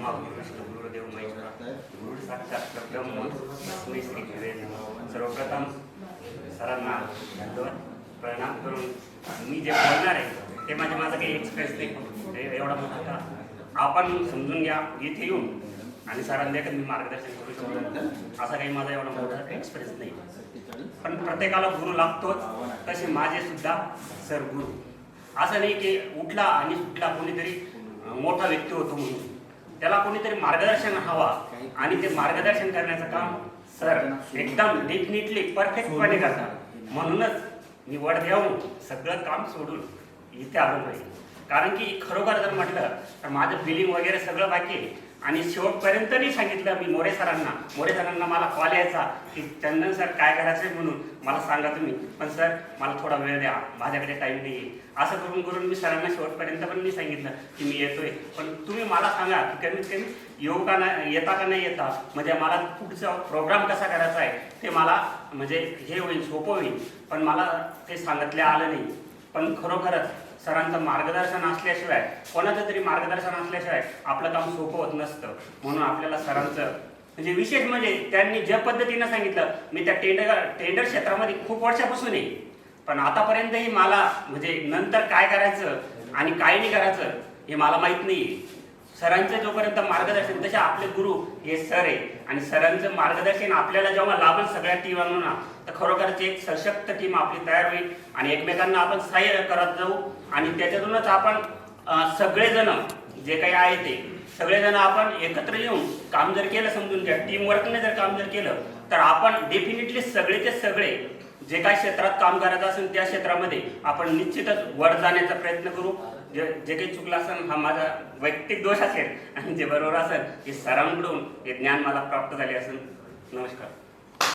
ब्रह्मा गुरु विष्णू गुरुदेव महेश्वर गुरु साक्षात ब्रह्म लक्ष्मी श्री गुरुवे सर्वप्रथम सरांना धन्यवाद. प्रणाम करून मी जे बोलणार आहे ते म्हणजे माझे माझा काही एक्सप्रेस नाही. एवढा मोठा होता. आपण समजून घ्या इथे येऊन आणि सरांना मी मार्गदर्शन करू शकतो. असा काही माझा एवढा मोठा एक्सप्रेस नाही. पण प्रत्येकाला गुरु लागतोच. तसे माझे सुद्धा सर गुरु. असं नाही की उठला आणि सुटला कोणीतरी मोठा व्यक्ती होतो म्हणून. त्याला कोणीतरी मार्गदर्शन हवा आणि ते मार्गदर्शन करण्याचं काम सर एकदम डेफिनेटली परफेक्टपणे करतात. म्हणूनच मी वड देऊन सगळं काम सोडून इथे आलो पाहिजे कारण की खरोखर जर म्हटलं तर माझं बिलिंग वगैरे सगळं बाकी आहे. आणि शेवटपर्यंतही सांगितलं मी मोरे सरांना. मोरे सरांना मला कॉल यायचा की चंदन सर काय करायचं आहे म्हणून मला सांगा तुम्ही. पण सर मला थोडा वेळ द्या. माझ्याकडे टाईम नाही आहे असं करून करून मी सरांना शेवटपर्यंत पण मी सांगितलं की मी येतोय. पण तुम्ही मला सांगा की कमीत कमी येऊ का नाही येता का नाही येता? म्हणजे मला पुढचा प्रोग्राम कसा करायचा आहे ते मला म्हणजे हे होईल सोपं होईल. पण मला ते सांगितलं आलं नाही. पण खरोखरच सरांचं मार्गदर्शन असल्याशिवाय कोणाचं तरी मार्गदर्शन असल्याशिवाय आपलं काम सोपं होत नसतं. म्हणून आपल्याला सरांचं म्हणजे विशेष म्हणजे त्यांनी ज्या पद्धतीनं सांगितलं मी त्या टेंडर टेंडर क्षेत्रामध्ये खूप वर्षापासून आहे. पण आतापर्यंतही मला म्हणजे नंतर काय करायचं आणि काय नाही करायचं हे मला माहीत नाही सरांचं जोपर्यंत मार्गदर्शन तसे आपले गुरु हे सर आहे. आणि सरांचं मार्गदर्शन आपल्याला जेव्हा लाभेल सगळ्या टीमांना तर खरोखरच एक सशक्त टीम आपली तयार होईल. आणि एकमेकांना आपण सहाय्य करत जाऊ. आणि त्याच्यातूनच आपण सगळेजण जे काही आहे ते सगळेजण आपण एकत्र येऊन काम जर केलं समजून घ्या टीम वर्कने जर काम जर केलं तर आपण डेफिनेटली सगळेचे सगळे जे काही क्षेत्रात काम करायचं असेल त्या क्षेत्रामध्ये आपण निश्चितच वर जाण्याचा प्रयत्न करू. जे जे काही चुकलं असेल हा माझा वैयक्तिक दोष असेल आणि जे बरोबर असेल हे सरांकडून हे ज्ञान मला प्राप्त झाले असेल. नमस्कार.